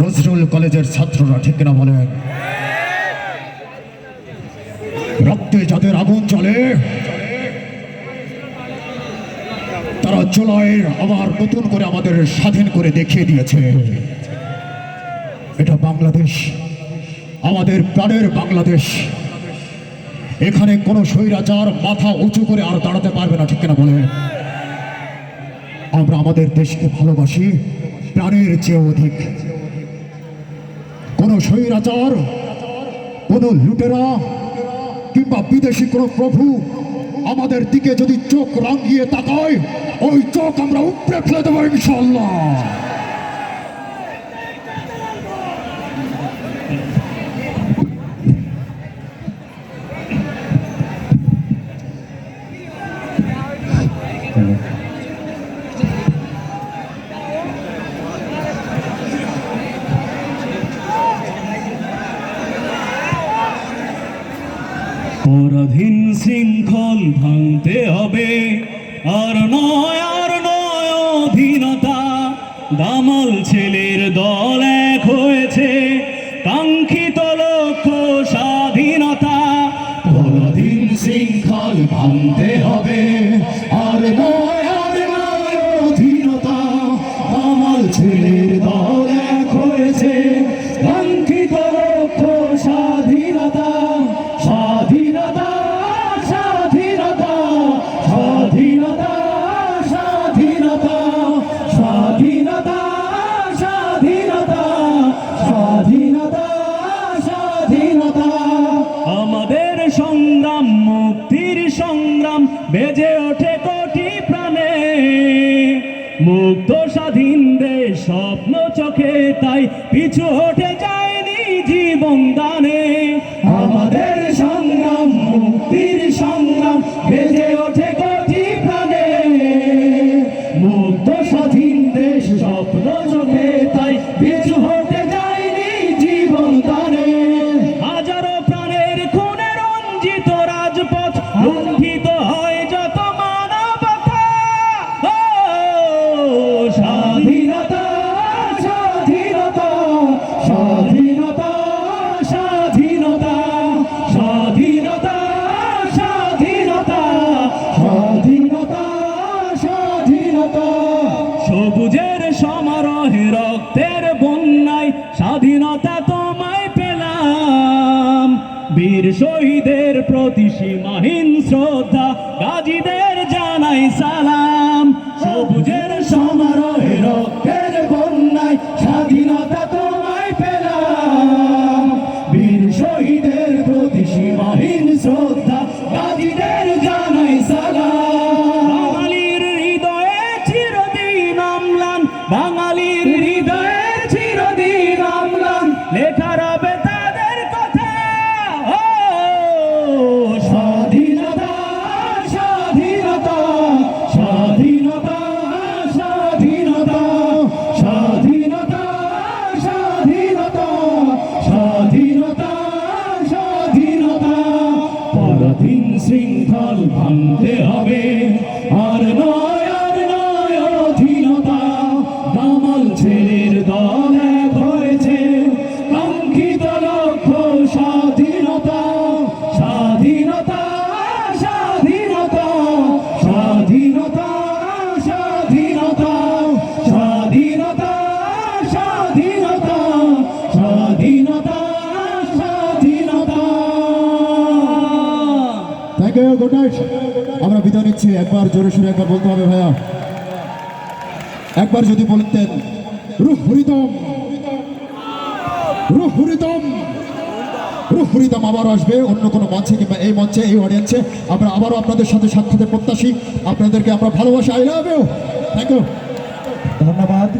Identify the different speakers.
Speaker 1: নজরুল কলেজের ছাত্ররা ঠিক কিনা বলেন রক্তে যাদের আগুন চলে তারা চুলায় আবার নতুন করে আমাদের স্বাধীন করে দেখিয়ে দিয়েছে। এটা বাংলাদেশ, আমাদের প্রাণের বাংলাদেশ। এখানে কোনো স্বৈরাচার মাথা উঁচু করে আর দাঁড়াতে পারবে না, ঠিক কিনা বলে? আমরা আমাদের দেশকে ভালোবাসি, প্রাণের চেয়ে অধিক। কোনো স্বৈরাচার, কোনো লুটেরা কিংবা বিদেশি কোনো প্রভু আমাদের দিকে যদি চোখ রাঙিয়ে তাকায়, ওই চোখ আমরা উপড়ে ফেলে দেবো ইনশাল্লাহ
Speaker 2: পরাধীন শৃঙ্খল ভাঙতে হবে। আর নয় আর নয়, অধীনতা। দামাল ছেলের দল এক হয়েছে। কাঙ্ক্ষিত লক্ষ্য স্বাধীনতা।
Speaker 1: পরাধীন শৃঙ্খল ভাঙতে হবে
Speaker 2: বেজে ওঠে কোটি প্রাণে। মুক্ত স্বাধীন দেশ স্বপ্ন চোখে তাই পিছু হটে যায়নি জীবন দানে।
Speaker 1: আমাদের সংগ্রাম মুক্তির সংগ্রাম বেজে ওঠে কোটি প্রাণে। মুক্ত স্বাধীন দেশ স্বপ্ন চোখে তাই পিছু হতে যায়নি জীবন দানে।
Speaker 2: হাজারো প্রাণের খুনে রঞ্জিত রাজপথ তোমায় পেলাম। বীর শহীদের প্রতি সীমাহীন শ্রদ্ধা, গাজীদের জানাই সালাম। সবুজের সমারোহে রক্তের
Speaker 1: স্বাধীনতা তোমায় পেলাম। বীর শহীদের প্রতি সীমাহীন শ্রদ্ধা জানাই সালাম।
Speaker 2: হৃদয়ে চিরদিন বাঙালির
Speaker 1: ভাঙতে হবে। ইউ গুড নাইট আমরা বিদায় নিচ্ছি। একবার জোরে সুরে একবার বলতে হবে ভাইয়া। একবার যদি বলতেন রুহ হরিদম। রুহ হরিদম। রুহ হরিদম আবার আসবে। অন্য কোনো মঞ্চে কিংবা এই মঞ্চে, এই অডিয়েন্সে আমরা আবারও আপনাদের সাথে সাক্ষাতের প্রত্যাশী। আপনাদেরকে আমরা ভালোবাসা। I love you thank you ধন্যবাদ।